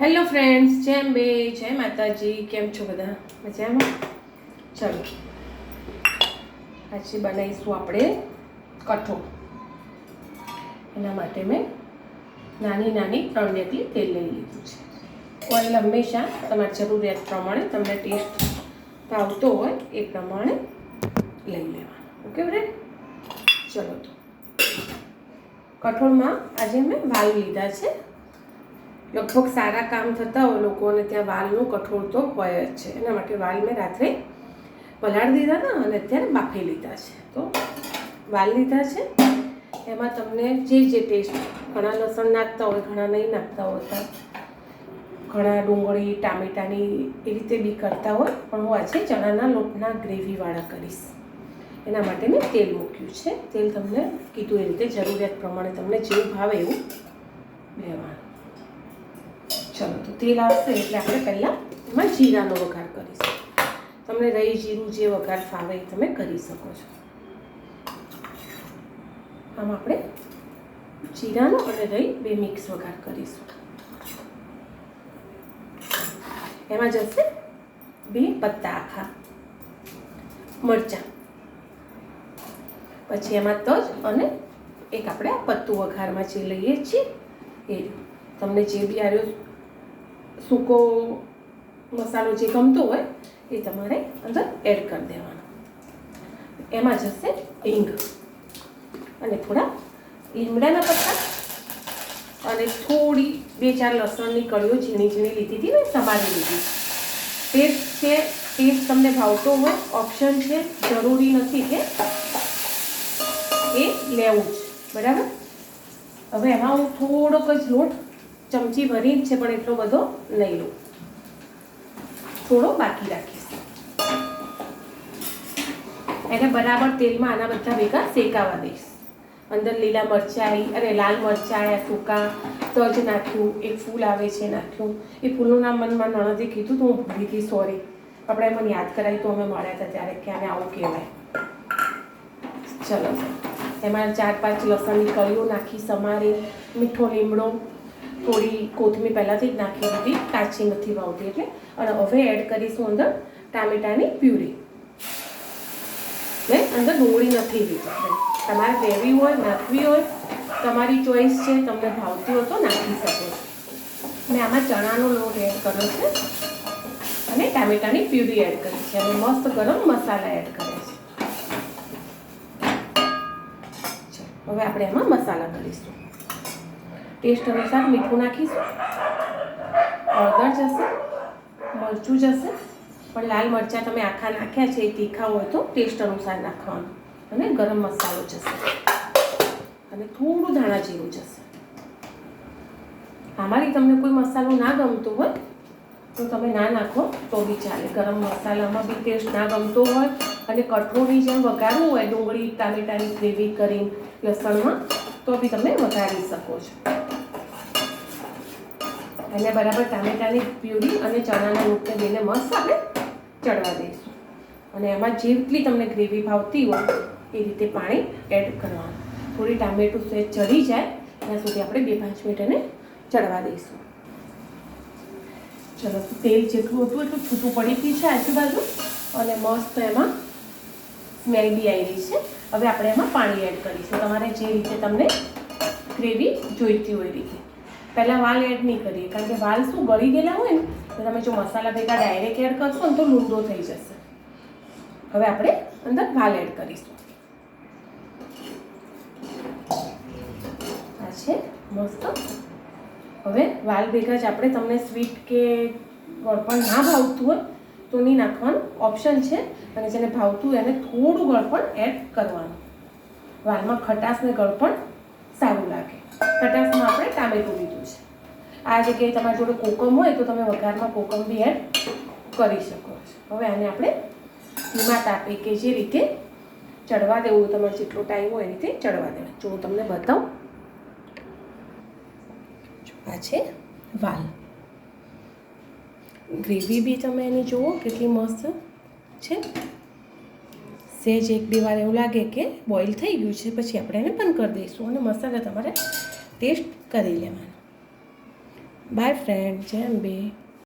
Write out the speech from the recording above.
Hello friends જેમ બે જય માતાજી, કેમ છો બધા? મજામાં? ચલો. આજે બનાવીશું આપણે કઠોળ એના માટે મેં નાની નાની ત્રણ ડેકલી તેલ લઈ લીધું છે. ઓઇલ હંમેશા તમારી જરૂરિયાત પ્રમાણે તમને ટેસ્ટ ભાવતો હોય એ પ્રમાણે લઈ લેવાનું. ઓકે ફ્રેન્ડ ચલો. તો કઠોળમાં આજે મેં વાલ લીધા છે. લગભગ સારા કામ થતા હોય લોકોને ત્યાં વાલનું કઠોળ તો હોય જ છે. એના માટે વાલ મેં રાત્રે પલાળી દીધા હતા અને અત્યારે બાફી લીધા છે. તો વાલ લીધા છે. એમાં તમને જે જે ટેસ્ટ ઘણા લસણ નાખતા હોય, ઘણા નહીં નાખતા હોતા ઘણા ડુંગળી, ટામેટાની એ રીતે બી કરતા હોય. પણ હું આજે ચણાના લોટના ગ્રેવીવાળા કરીશ. એના માટે મેં તેલ મૂક્યું છે. તેલ તમને કીધું એ રીતે જરૂરિયાત પ્રમાણે તમને જે ભાવે એવું લેવાનું. ચલો, તો તેલ આવશે એટલે આપણે પહેલાં એમાં જીરાનો વઘાર કરીશું. તમને રહી જીરું જે વઘાર ફાવે એ તમે કરી શકો છો. આમ આપણે જીરાનો અને રહી બે મિક્સ વઘાર કરીશું. એમાં જશે બે પત્તા આખા મરચાં. પછી એમાં તજ અને એક આપણે પત્તું વઘારમાં જે લઈએ છીએ એ. તમને જે બી આ સૂકો મસાલો જે ગમતો હોય એ તમારે અંદર એડ કરી દેવાનો. એમાં જશે હિંગ અને થોડા લીમડાના પત્તા અને થોડી બે ચાર લસણની કળીઓ ઝીણી ઝીણી લીધી હતી ને સમારી લીધી. ટેસ્ટ છે ટેસ્ટ તમને ભાવતો હોય ઓપ્શન છે, જરૂરી નથી કે એ લેવું જ. બરાબર? હવે એમાં હું થોડોક જ લોટ ચમચી ભરી જ છે, પણ એટલો બધો નહીં લઉં. થોડો બાકી રાખીશ. એને બરાબર તેલમાં આના બધા ભેગા શેકાવા દઈશ. અંદર લીલા મરચાં અરે લાલ મરચાં સૂકા તજ નાખ્યું, એક ફૂલ આવે છે નાખ્યું. એ ફૂલનું નામ મને મારા કીધું તો, હું ભૂલી ગઈ સોરી આપણે મને યાદ કરાવી તો અમે મળ્યા હતા ત્યારે કે આને આવું કહેવાય. ચલો. એમાં ચાર પાંચ લસણની કળીઓ નાખી, સમારી, મીઠો લીમડો થોડી કોથમીર પહેલાંથી જ નાખી દીધી, કાચી નથી ભાવતી એટલે. અને હવે એડ કરીશું અંદર ટામેટાની પ્યુરી. ને અંદર ડુંગળી નથી લીધી. તમારે લેવી હોય, નાખવી હોય, તમારી ચોઈસ છે, તમને ભાવતી હોય તો નાખી શકો છો. મેં આમાં ચણાનો લોટ એડ કર્યો છે. અને ટામેટાની પ્યુરી એડ કરી છે. અને મસ્ત ગરમ મસાલા એડ કર્યા છે. હવે આપણે એમાં મસાલા કરીશું. ટેસ્ટ અનુસાર મીઠું નાખીશું. હળદર જશે, મરચું જશે, પણ લાલ મરચાં તમે આખા નાખ્યા છે, એ તીખા હોય તો ટેસ્ટ અનુસાર નાખવાનું. અને ગરમ મસાલો જશે. અને થોડું ધાણા જીરું જશે. આમાંથી તમને કોઈ મસાલો ના ગમતો હોય, તો તમે ના નાખો, તો બી ચાલે. ગરમ મસાલામાં બી ટેસ્ટ ના ગમતો હોય, અને કઠોળની જેમ વઘારવું હોય, ડુંગળી, ટામેટાની ગ્રેવી કરીને લસણમાં, તો બી તમે વઘારી શકો છો. એને બરાબર ટામેટાની પ્યુરી અને ચણાના લોટને લઈને મસ્ત આપણે ચડવા દઈશું. અને એમાં જેટલી તમને ગ્રેવી ભાવતી હોય એ રીતે પાણી એડ કરવાનું. થોડી ટામેટું સહેજ ચડી જાય, ત્યાં સુધી આપણે બે પાંચ મિનિટ એને ચડવા દઈશું. ચલો તેલ જેટલું હતું એટલું છૂટું પડી ગયું છે આજુબાજુ અને મસ્ત એમાં સ્મેલ બી આવી રહી છે. હવે આપણે એમાં પાણી એડ કરીશું. તમારે જે રીતે તમને ગ્રેવી જોઈતી હોય રીતે. પહેલાં વાલ એડ નહીં કરીએ. કારણ કે વાલ શું, ગળી ગયેલા હોય ને, તો તમે જો મસાલા ભેગા ડાયરેક્ટ એડ કરશો ને તો લૂંડો થઈ જશે. હવે આપણે અંદર વાલ એડ કરીશું. આ છે, મસ્ત. હવે વાલ ભેગા જ આપણે તમને સ્વીટ કે ગળપણ ના ભાવતું હોય, તો નહીં નાખવાનું. ઓપ્શન છે, અને જેને ભાવતું એને થોડું ગળપણ એડ કરવાનું. વાલમાં ખટાશ ને ગળપણ સારું લાગે. આપણે ટામેટું લીધું છે. આ જગ્યાએ તમારી જોડે કોકમ હોય તો તમે વઘારમાં કોકમ બી એડ કરી શકો છો. હવે આને આપણે ધીમા તાપે કે જે રીતે ચડવા દેવું, તમારે જેટલો ટાઈમ હોય એ રીતે ચડવા દેવું. જો હું તમને બતાવું. આ છે વાલ. ગ્રેવી બી તમે એની જુઓ, કેટલી મસ્ત છે. સેજ એક બે વાર એવું લાગે કે બોઇલ થઈ ગયું છે, પછી આપણે એને બંધ કરી દઈશું અને મસાલા તમારે ટેસ્ટ કરી લેવાનો. બાય ફ્રેન્ડ જેમ અંબે.